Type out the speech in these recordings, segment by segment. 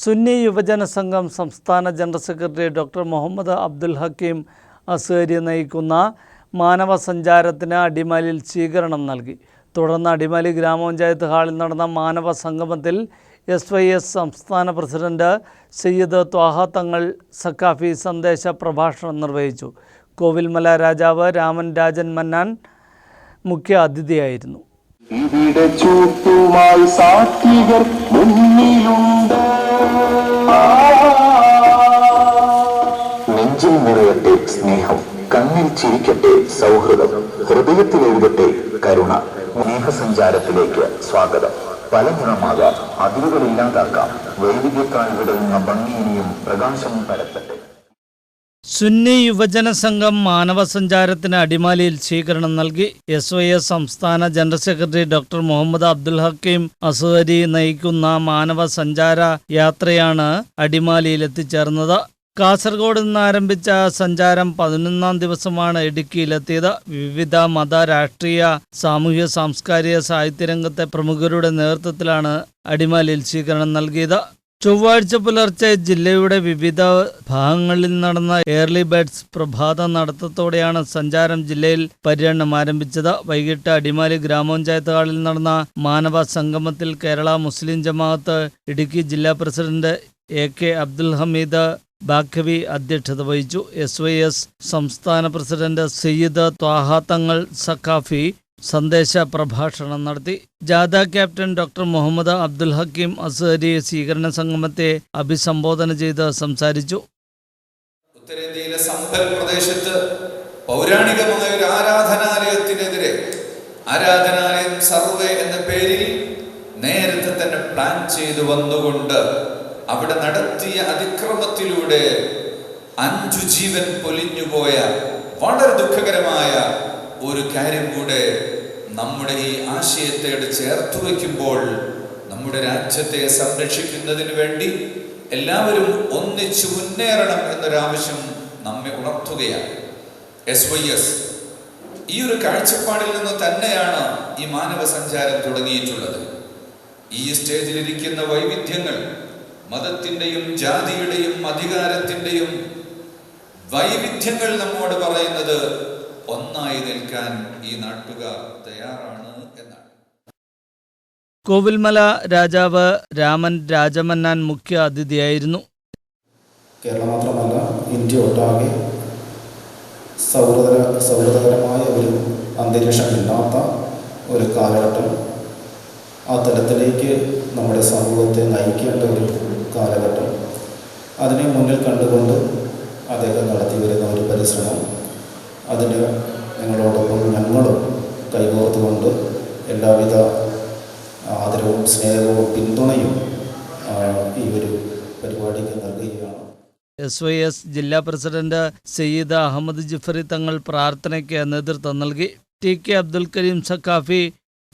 സുന്നി യുവജന സംഘം സംസ്ഥാന general secretary doctor Muhammad Abdul Hakeem Azhari നയിക്കുന്ന മാനവ സഞ്ചാരത്തിന് അടിമാലിയിൽ സ്വീകരണം നൽകി. തുടർന്ന് അടിമാലി ഗ്രാമപഞ്ചായത്ത് ഹാളിൽ നടന്ന മാനവ സംഗമത്തിൽ എസ് വൈ എസ് സംസ്ഥാന പ്രസിഡന്റ് സയ്യിദ് ത്വാഹ തങ്ങൾ സക്കാഫി സന്ദേശ പ്രഭാഷണം നിർവഹിച്ചു. കോവിൽമല രാജാവ് രാമൻ രാജൻ മന്നാൻ മുഖ്യ അതിഥിയായിരുന്നു. ഇവിടെ ചൂട്ടുമായി സാത്വികർ മുന്നിലുണ്ട്. നെഞ്ചിൽ നിറയട്ടെ സ്നേഹം കണ്ണിൽ ചിരിക്കട്ടെ സൗഹൃദം ഹൃദയത്തിൽ എഴുതട്ടെ കരുണ. സ്നേഹസഞ്ചാരത്തിലേക്ക് സ്വാഗതം. പല നിറമാകാം അതിരുകളില്ലാതാക്കാം. വൈവിധ്യത്താൽ വിടങ്ങുന്ന ഭംഗിയിനെയും പ്രകാശം പരത്തട്ടെ. സുന്നി യുവജന സംഘം മാനവ സഞ്ചാരത്തിന് അടിമാലിയിൽ സ്വീകരണം നൽകി. എസ് വൈ എസ് സംസ്ഥാന general secretary doctor Muhammad Abdul Hakeem Azhari നയിക്കുന്ന മാനവ സഞ്ചാര യാത്രയാണ് അടിമാലിയിൽ എത്തിച്ചേർന്നത്. കാസർഗോഡ് നിന്ന് ആരംഭിച്ച സഞ്ചാരം പതിനൊന്നാം ദിവസമാണ് ഇടുക്കിയിലെത്തിയത്. വിവിധ മത രാഷ്ട്രീയ സാമൂഹ്യ സാംസ്കാരിക സാഹിത്യരംഗത്തെ പ്രമുഖരുടെ നേതൃത്വത്തിലാണ് അടിമാലിയിൽ സ്വീകരണം നൽകിയത്. ചൊവ്വാഴ്ച പുലർച്ചെ ജില്ലയുടെ വിവിധ ഭാഗങ്ങളിൽ നടന്ന എയർലി ബേഡ്സ് പ്രഭാത നടത്തത്തോടെയാണ് സഞ്ചാരം ജില്ലയിൽ പര്യടനം ആരംഭിച്ചത്. വൈകിട്ട് അടിമാലി ഗ്രാമപഞ്ചായത്ത് ഹാളിൽ നടന്ന മാനവ സംഗമത്തിൽ കേരള മുസ്ലിം ജമാഅത്ത് ഇടുക്കി ജില്ലാ president A K Abdul Hameed Baqavi അധ്യക്ഷത വഹിച്ചു. എസ് വൈ എസ് സംസ്ഥാന പ്രസിഡന്റ് സയ്യിദ് ത്വാഹാത്തങ്ങൾ തങ്ങൾ സഖാഫി സന്ദേശ പ്രഭാഷണം നടത്തി ജാഥ ക്യാപ്റ്റൻ ഡോക്ടർ മുഹമ്മദ് അബ്ദുൽ ഹക്കീം അസഹരി സ്വീകരണ സംഗമത്തെ അഭിസംബോധന ചെയ്ത് സംസാരിച്ചു. ഉത്തരേന്ത്യയിലെ സമ്പൽ പ്രദേശത്ത് പൗരാണികമായ ഒരു ആരാധനാലയത്തിനെതിരെ ആരാധനാലയം സർവേ എന്ന പേരിൽ നേരത്തെ തന്നെ പ്ലാൻ ചെയ്തു വന്നുകൊണ്ട് അവിടെ നടത്തിയ അതിക്രമത്തിലൂടെ അഞ്ചു ജീവൻ പൊലിഞ്ഞുപോയ വളരെ ദുഃഖകരമായ ഒരു കാര്യം കൂടെ നമ്മുടെ ഈ ആശയത്തോട് ചേർത്തു വയ്ക്കുമ്പോൾ നമ്മുടെ രാജ്യത്തെ സംരക്ഷിക്കുന്നതിന് വേണ്ടി എല്ലാവരും ഒന്നിച്ചു മുന്നേറണം എന്നൊരാവശ്യം നമ്മെ ഉണർത്തുകയാണ്. എസ് വൈ എസ് ഈ ഒരു കാഴ്ചപ്പാടിൽ നിന്ന് തന്നെയാണ് ഈ മാനവ സഞ്ചാരം തുടങ്ങിയിട്ടുള്ളത്. ഈ സ്റ്റേജിലിരിക്കുന്ന വൈവിധ്യങ്ങൾ മതത്തിന്റെയും ജാതിയുടെയും അധികാരത്തിന്റെയും വൈവിധ്യങ്ങൾ നമ്മോട് പറയുന്നത് ഒന്നായി നിൽക്കാൻ ഈ നാട്ടുകാർ തയ്യാറാണ് എന്നാണ്. കോവിൽമല രാജാവ് രാമൻ രാജമന്നാൻ മുഖ്യ അതിഥിയായിരുന്നു. കേരളം മാത്രമല്ല ഇന്ത്യ ഒട്ടാകെ സൗഹൃദ സൗഹൃദകരമായ ഒരു അന്തരീക്ഷമില്ലാത്ത ഒരു കാലഘട്ടം. ആ തലത്തിലേക്ക് നമ്മുടെ സമൂഹത്തെ നയിക്കേണ്ട ഒരു കാലഘട്ടം. അതിനെ മുന്നിൽ കണ്ടുകൊണ്ട് അദ്ദേഹം നടത്തി വരുന്ന ഒരു പരിശ്രമം അതിന് നിങ്ങളോടൊപ്പം ഞങ്ങളും കൈകോർത്തുകൊണ്ട് എല്ലാവിധ ആദരവും സ്നേഹവും പിന്തുണയും ഈ ഒരു പരിപാടിക്ക് നൽകുകയാണ്. എസ് വൈ എസ് ജില്ലാ പ്രസിഡന്റ് സയ്യിദ് അഹമ്മദ് ജിഫറി തങ്ങൾ പ്രാർത്ഥനയ്ക്ക് നേതൃത്വം നൽകി T K Abdul Karim Saqafi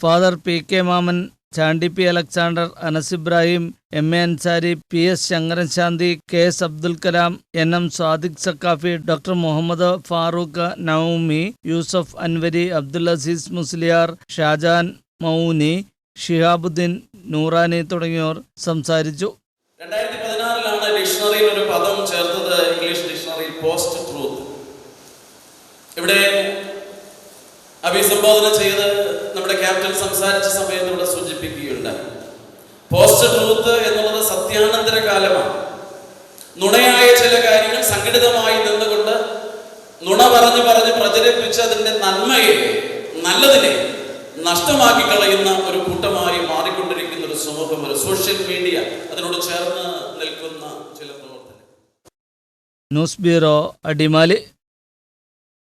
father P K Mammen Chandy P Alexander Anas Ibrahim M A Ansari P S Sankaran Santhi K S Abdul Kalam N M Sadiq Saqafi doctor Muhammad Farooq Noumi Yusuf Anwari Abdul Aziz Musliyar Shajan Mouni Shihabuddin Noorani തുടങ്ങിയവർ സംസാരിച്ചു. രണ്ടായിരത്തി പതിനാറിലാണ് ഡിക്ഷണറിയിൽ ഒരു പദം ചേർത്തത് English ഡിക്ഷണറിയിൽ post truth. ഇവിടെ അഭിസംബോധന ചെയ്ത് നമ്മുടെ ക്യാപ്റ്റൻ സംസാരിച്ച സമയത്ത് ഇവിടെ സൂചിപ്പിക്കുകയുണ്ടായി പോസ്റ്റ് ട്രൂത്ത് എന്നുള്ളത് സത്യാനന്തര കാലമാണ്. നുണയായ ചില കാര്യങ്ങൾ സംഘടിതമായി നിന്നുകൊണ്ട് നുണ പറഞ്ഞ് പറഞ്ഞ് പ്രചരിപ്പിച്ച് അതിന്റെ നന്മയെ നല്ലതിനെ നഷ്ടമാക്കി കളയുന്ന ഒരു കൂട്ടമായി മാറിക്കൊണ്ടിരിക്കുന്ന ഒരു സമൂഹം ഒരു സോഷ്യൽ മീഡിയ അതിനോട് ചേർന്ന് നിൽക്കുന്ന ചില പ്രവർത്തനം ന്യൂസ് ബ്യൂറോ അടിമാലി.